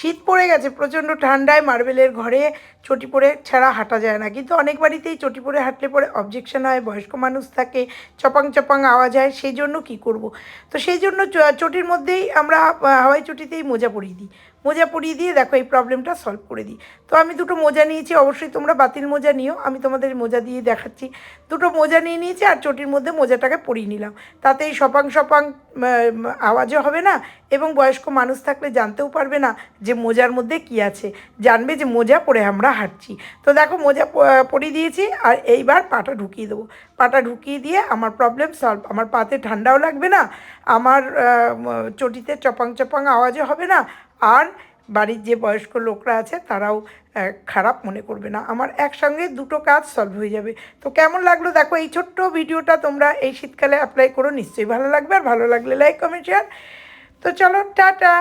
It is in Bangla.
শীত পড়ে গেছে, প্রচণ্ড ঠান্ডায় মার্বেলের ঘরে চটি পরে ছাড়া হাঁটা যায় না। কিন্তু অনেক বাড়িতেই চটি পরে হাঁটলে পরে অবজেকশন হয়, বয়স্ক মানুষ থাকে, চপাং চপাং আওয়াজ হয়, সেই জন্য কী করব? তো সেই জন্য চটির মধ্যেই আমরা হাওয়াই চটিতেই মোজা পরিয়ে দিই। মোজা পরিয়ে দিয়ে দেখো এই প্রবলেমটা সলভ করে দিই। তো আমি দুটো মোজা নিয়েছি, অবশ্যই তোমরা বাতিল মোজা নিও। আমি তোমাদের মোজা দিয়ে দেখাচ্ছি। দুটো মোজা নিয়ে নিয়েছি আর চটির মধ্যে মোজাটাকে পরিয়ে নিলাম। তাতে এই সপাং সপাং আওয়াজও হবে না এবং বয়স্ক মানুষ থাকলে জানতেও পারবে না যে মোজার মধ্যে কি আছে। জানবে যে মোজা পরে আমরা হাঁটছি। তো দেখো মোজা পরিয়ে দিয়েছি আর এইবার পাটা ঢুকিয়ে দেবো। পাটা ঢুকিয়ে দিয়ে আমার প্রবলেম সলভ আমার পাতে ঠান্ডাও লাগবে না, আমার চটিতে চপাং চপাং আওয়াজও হবে না আর বাড়ির যে বয়স্ক লোকরা আছে তারাও খারাপ মনে করবে না। আমার একসঙ্গে দুটো কাজ সলভ হয়ে যাবে। তো কেমন লাগল? দেখো, এই ছোট্ট ভিডিওটা তোমরা এই শীতকালে অ্যাপ্লাই করো। নিশ্চয়ই ভালো লাগবে। আর ভালো লাগলে লাইক কমেন্ট শেয়ার তো চলো, টাটা!